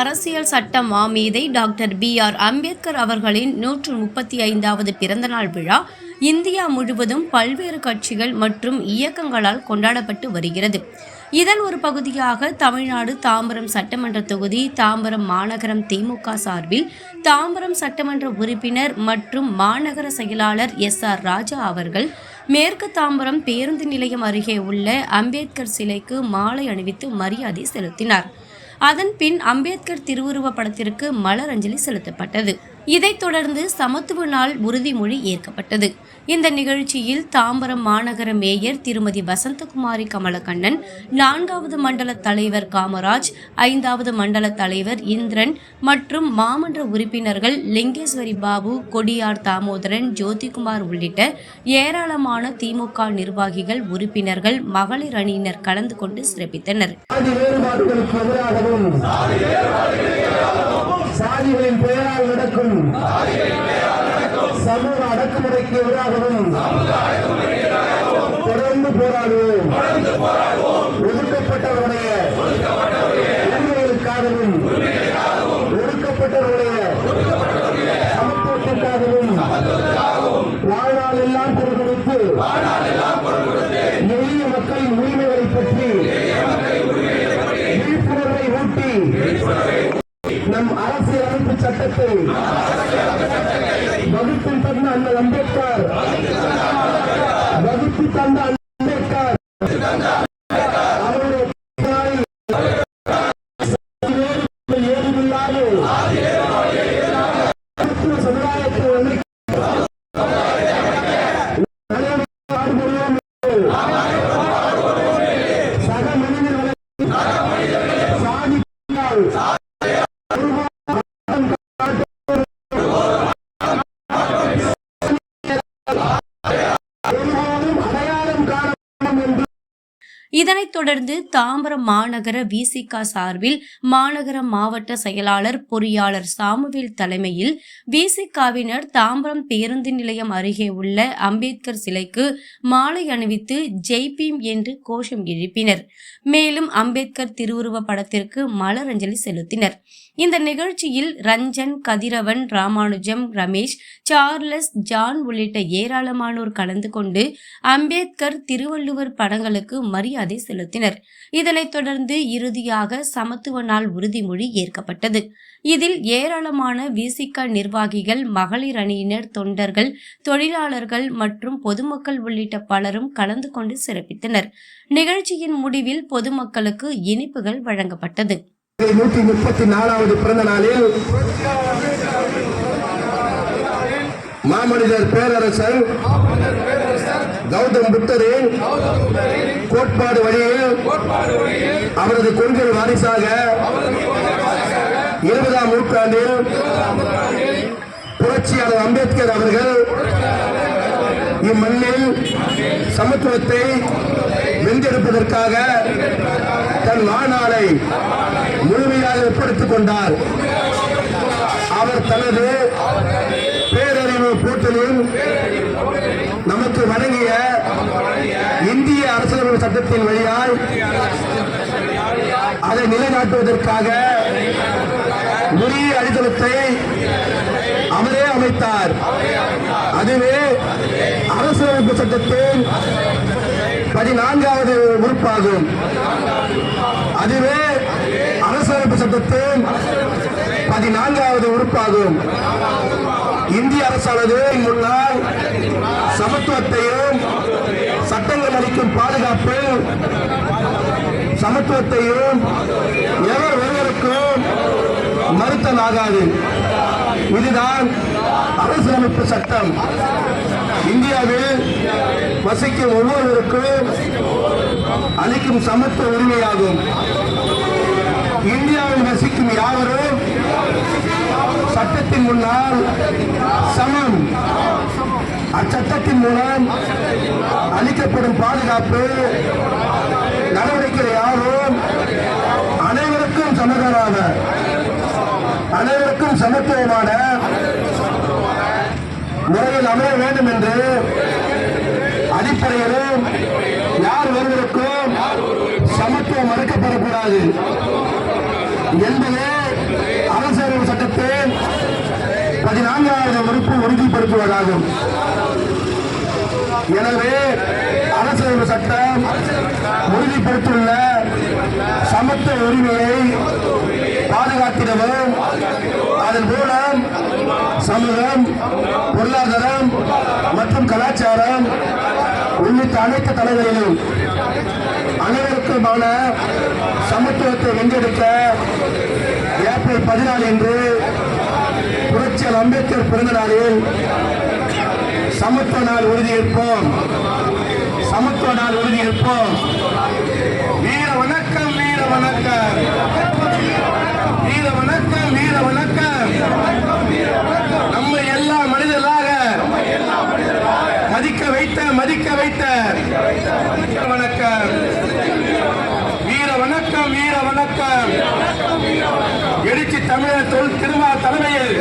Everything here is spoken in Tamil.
அரசியல் சட்ட மாமேதை டாக்டர் பி ஆர் அம்பேத்கர் அவர்களின் நூற்று முப்பத்தி ஐந்தாவது பிறந்தநாள் விழா இந்தியா முழுவதும் பல்வேறு கட்சிகள் மற்றும் இயக்கங்களால் கொண்டாடப்பட்டு வருகிறது. இதன் ஒரு பகுதியாக தமிழ்நாடு தாம்பரம் சட்டமன்ற தொகுதி தாம்பரம் மாநகரம் திமுக சார்பில் தாம்பரம் சட்டமன்ற உறுப்பினர் மற்றும் மாநகர செயலாளர் எஸ் ஆர் ராஜா அவர்கள் மேற்கு தாம்பரம் பேருந்து நிலையம் அருகே உள்ள அம்பேத்கர் சிலைக்கு மாலை அணிவித்து மரியாதை செலுத்தினார். அதன் பின் அம்பேத்கர் திருவுருவப் படத்திற்கு மலரஞ்சலி செலுத்தப்பட்டது. இதைத் தொடர்ந்து சமத்துவ நாள் உறுதிமொழி ஏற்கப்பட்டது. இந்த நிகழ்ச்சியில் தாம்பரம் மாநகர மேயர் திருமதி வசந்தகுமாரி கமலக்கண்ணன் நான்காவது மண்டல தலைவர் காமராஜ் ஐந்தாவது மண்டல தலைவர் இந்திரன் மற்றும் மாமன்ற உறுப்பினர்கள் லிங்கேஸ்வரி பாபு கொடியார் தாமோதரன் ஜோதிகுமார் உள்ளிட்ட ஏராளமான திமுக நிர்வாகிகள் உறுப்பினர்கள் மகளிர் அணியினர் கலந்து கொண்டு சிறப்பித்தனர். சாதிகளின் பெயரால் நடக்கும். சமூக அடக்குமுறைக்கு எதிராகவும் தொடர்ந்து போராடுவோம். ஒதுக்கப்பட்டவருடைய உரிமைகளுக்காகவும் ஒடுக்கப்பட்டவருடைய சமத்துவத்திற்காகவும் வாழ்நாள் எல்லாம் பொறுப்படுத்து ತಂದ இதனைத் தொடர்ந்து தாம்பரம் மாநகர விசிக சார்பில் மாநகர மாவட்ட செயலாளர் பொறியாளர் சாமுவேல் தலைமையில் விசிகாவினர் தாம்பரம் பேருந்து நிலையம் அருகே உள்ள அம்பேத்கர் சிலைக்கு மாலை அணிவித்து ஜெய்பீம் என்று கோஷம் எழுப்பினர். மேலும் அம்பேத்கர் திருவுருவ படத்திற்கு மலரஞ்சலி செலுத்தினர். இந்த நிகழ்ச்சியில் ரஞ்சன் கதிரவன் ராமானுஜம் ரமேஷ் சார்லஸ் ஜான் உள்ளிட்ட ஏராளமானோர் கலந்து கொண்டு அம்பேத்கர் திருவள்ளுவர் படங்களுக்கு மரியாதை செலுத்தினர். இதனைத் தொடர்ந்து இறுதியாக சமத்துவ நாள் உறுதிமொழி ஏற்கப்பட்டது. இதில் ஏராளமான விசிக நிர்வாகிகள் மகளிர் அணியினர் தொண்டர்கள் தொழிலாளர்கள் மற்றும் பொதுமக்கள் உள்ளிட்ட பலரும் கலந்து கொண்டு சிறப்பித்தனர். நிகழ்ச்சியின் முடிவில் பொதுமக்களுக்கு இனிப்புகள் வழங்கப்பட்டது. நூற்றி முப்பத்தி நாலாவது பிறந்த நாளில் மாமனிதர் பேரரசர் கௌதம் புத்தரின் கோட்பாடு வழியில் அவரது கொள்கை வாரிசாக இருபதாம் நூற்றாண்டில் புரட்சியாளர் அம்பேத்கர் அவர்கள் இம்மண்ணில் சமத்துவத்தை வென்றெடுப்பதற்காக தன் வாழ்நாளை முழுமையாக ஒப்படைத்துக் கொண்டார். அவர் தனது பேரறிவு போட்டிலும் நமக்கு வழங்கிய இந்திய அரசியலமைப்பு சட்டத்தின் வழியால் அதை நிலைநாட்டுவதற்காக உரிய அடித்தளத்தை அவரே அமைத்தார். அதுவே அரசியலமைப்பு சட்டத்தின் பதினான்காவது உறுப்பாகும் அதுவே அரசியலமைப்பு சட்டத்தின் பதினான்காவது உறுப்பாகும் இந்திய அரசானது முன்னால் சமத்துவத்தையும் சட்டங்கள் அளிக்கும் பாதுகாப்பு சமத்துவத்தையும் எவர் ஒருவருக்கும் மறுத்தலாகாது இதுதான் அரசியலமைப்பு சட்டம். இந்தியாவில் வசிக்கும் ஒவ்வொருவருக்கும் அளிக்கும் சமத்துவ உரிமையாகும். இந்தியாவில் வசிக்கும் யாவரும் சட்டத்தின் முன்னால் சமம். அச்சட்டத்தின் மூலம் அளிக்கப்படும் பாதுகாப்பு நடவடிக்கை யாரும் அனைவருக்கும் சமகரான அனைவருக்கும் சமத்துவமான முறையில் அமைய வேண்டும் என்று அடிப்படையிலும் யார் ஒருவருக்கும் சமத்துவம் மறுக்கப்படக்கூடாது என்பதே அரசியலமைப்பு சட்டத்தை பதினான்காவது உறுப்பு உறுதிப்படுத்துவதாகும். எனவே அரசியலமைப்பு சட்டம் உறுதிப்படுத்தியுள்ள சமத்துவ உரிமையை பாதுகாத்திடவும் அதன் மூலம் சமூகம் பொருளாதாரம் மற்றும் கலாச்சாரம் உள்ளிட்ட அனைத்து தலைவர்களும் அனைவருக்குமான சமத்துவத்தை வென்றெடுக்க ஏப்ரல் பதினாலு என்று புரட்சியாளர் அம்பேத்கர் பிறந்த நாளில் சமத்துவ நாள் உறுதியேற்போம் சமத்துவ நாள் உறுதியேற்போம் வீர வணக்கம் வீர வணக்கம். வீர வணக்கம் வீர வணக்கம். நம்ம எல்லா மனிதர்களாக மதிக்க வைத்த மதிக்க வைத்த வணக்கம். வீர வணக்கம் வீர வணக்கம். தமிழர் தொல் திருமா தலைமையில்